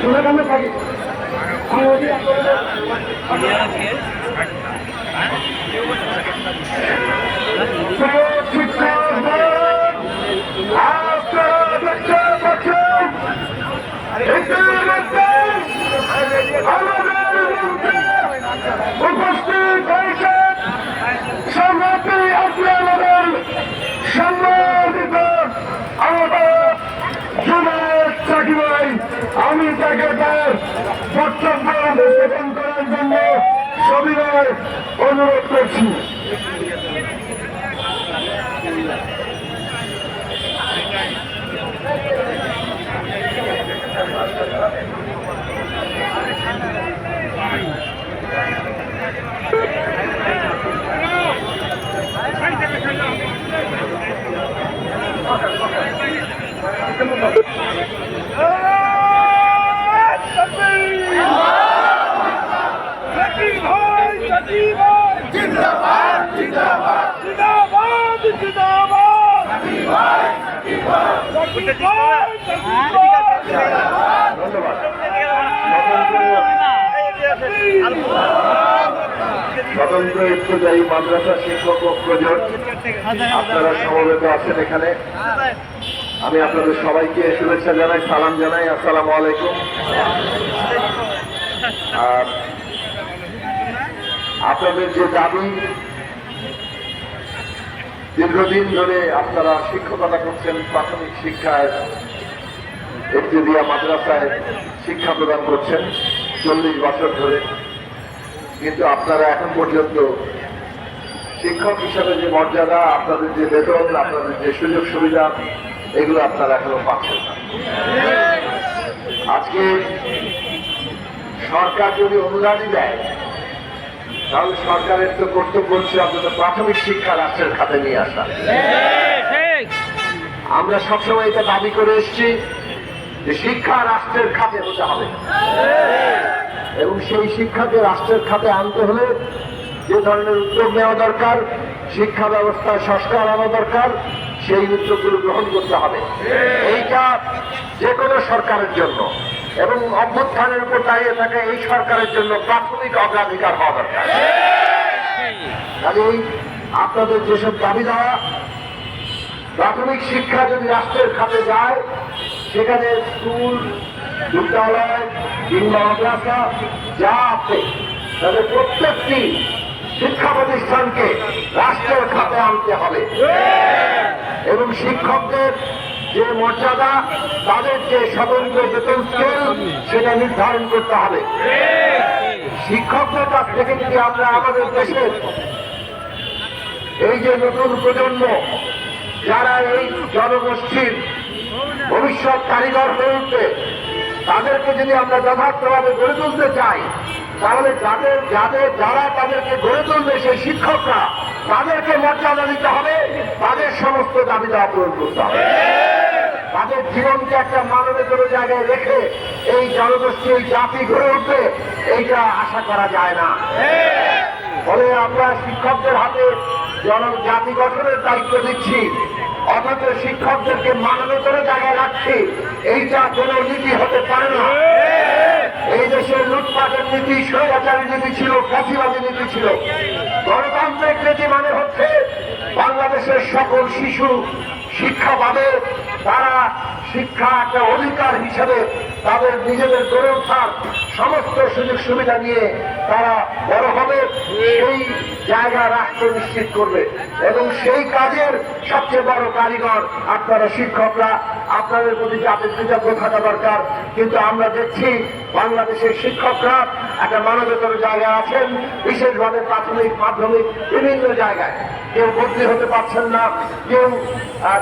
সোনাকামে থাকি বক্তব্য উপস্থাপন করার জন্য সবিনয় অনুরোধ করছি। স্বতন্ত্র ইত্যাদি মাদ্রাসা শিক্ষক ও প্রজন আপনারা সমবেত আছেন এখানে। আমি আপনাদের সবাইকে শুভেচ্ছা জানাই সালাম জানাই আসসালামু আলাইকুম। আর আপনাদের যে দাবি দীর্ঘদিন ধরে আপনারা শিক্ষকতা করছেন প্রাথমিক শিক্ষায় মাদ্রাসায় শিক্ষা প্রদান করছেন চল্লিশ বছর ধরে। কিন্তু আপনারা এখন পর্যন্ত শিক্ষক হিসাবে যে মর্যাদা, আপনাদের যে বেতন, আপনাদের যে সুযোগ সুবিধা, এগুলো আপনারা এখনও পাচ্ছেন না। আজকে সরকার যদি অনুদানই দেয় তাহলে সরকারের তো কর্তব্য হচ্ছে অন্তত প্রাথমিক শিক্ষা রাষ্ট্রের খাতে নিয়ে আসা। আমরা সবসময় এটা দাবি করে এসেছি যে শিক্ষা রাষ্ট্রের খাতে হতে হবে। এবং সেই শিক্ষাকে রাষ্ট্রের খাতে আনতে হলে যে ধরনের উদ্যোগ নেওয়া দরকার, শিক্ষা ব্যবস্থায় সংস্কার আনা দরকার, সেই উদ্যোগগুলো গ্রহণ করতে হবে। এইটা যে কোনো সরকারের জন্য। এবং অভ্যুত্থানের উপর দাঁড়িয়ে থাকা এই সরকারের জন্য প্রাথমিক অগ্রাধিকার হওয়া দরকার। কাজেই আপনাদের যেসব দাবি দেওয়া প্রাথমিক শিক্ষা যদি রাষ্ট্রের খাতে যায় সেখানে স্কুল বিদ্যালয় কিংবা মাদ্রাসা যা আছে তাদের প্রত্যেকটি শিক্ষা প্রতিষ্ঠানকে রাষ্ট্রের খাতে আনতে হবে। এবং শিক্ষকদের যে মর্যাদা তাদের যে স্বতন্ত্র বেতন স্কেল, সেটা নির্ধারণ করতে হবে। শিক্ষকদের কাছ থেকে যদি আমরা আমাদের দেশের এই যে নতুন প্রজন্ম, যারা এই জনগোষ্ঠীর ভবিষ্যৎ কারিগর হয়ে উঠবে, তাদেরকে যদি আমরা যথার্থভাবে গড়ে তুলতে চাই, তাহলে যাদের যাদের, যারা তাদেরকে গড়ে তুলবে সেই শিক্ষকরা, তাদেরকে মর্যাদা দিতে হবে, তাদের সমস্ত দাবি দাওয়া পূরণ করতে হবে। তাদের জীবনকে একটা মানবেতর জায়গায় রেখে এই জনগোষ্ঠী, এই জাতি গড়ে উঠবে, এইটা আশা করা যায় না। ফলে আমরা শিক্ষকদের হাতে জন, জাতি গঠনের দায়িত্ব দিচ্ছি, অথচ শিক্ষকদেরকে মানবতর জায়গায় রাখছি, এইটা কোনো নীতি হতে পারে না। এই দেশের লুটপাটের নীতি স্বৈরাচারী নীতি ছিল ফাঁসিবাদী নীতি ছিল। গণতান্ত্রিক নীতি মানে হচ্ছে বাংলাদেশের সকল শিশু শিক্ষা পাবে তারা শিক্ষা একটা অধিকার হিসেবে তাদের নিজেদের গড়ে ওঠার সমস্ত সুযোগ সুবিধা নিয়ে তারা বড় হবে। সেই জায়গা রাষ্ট্র নিশ্চিত করবে। এবং সেই কাজের সবচেয়ে বড় কারিগর আপনারা শিক্ষকরা, আপনাদের প্রতি জাতির কৃতজ্ঞ থাকা দরকার। কিন্তু আমরা দেখছি বাংলাদেশের শিক্ষকরা একটা মানবতর জায়গায় আছেন, বিশেষভাবে প্রাথমিক, মাধ্যমিক, বিভিন্ন জায়গায়। কেউ বদলি হতে পারছেন না, কেউ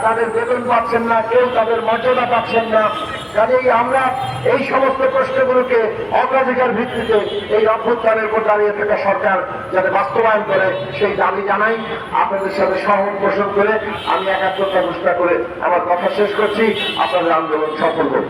তাদের বেতন পাচ্ছেন না, কেউ তাদের মর্যাদা পাচ্ছেন না। কাজেই আমরা এই সমস্ত প্রশ্নগুলোকে অগ্রাধিকার ভিত্তিতে এই অভ্যুত্থানের উপর দাঁড়িয়ে থাকা সরকার যাতে বাস্তবায়ন করে সেই দাবি জানাই। আপনাদের সাথে সহমত পোষণ করে আমি একাত্মতা ঘোষণা করে আমার কথা শেষ করছি। আপনাদের আন্দোলন সফল করব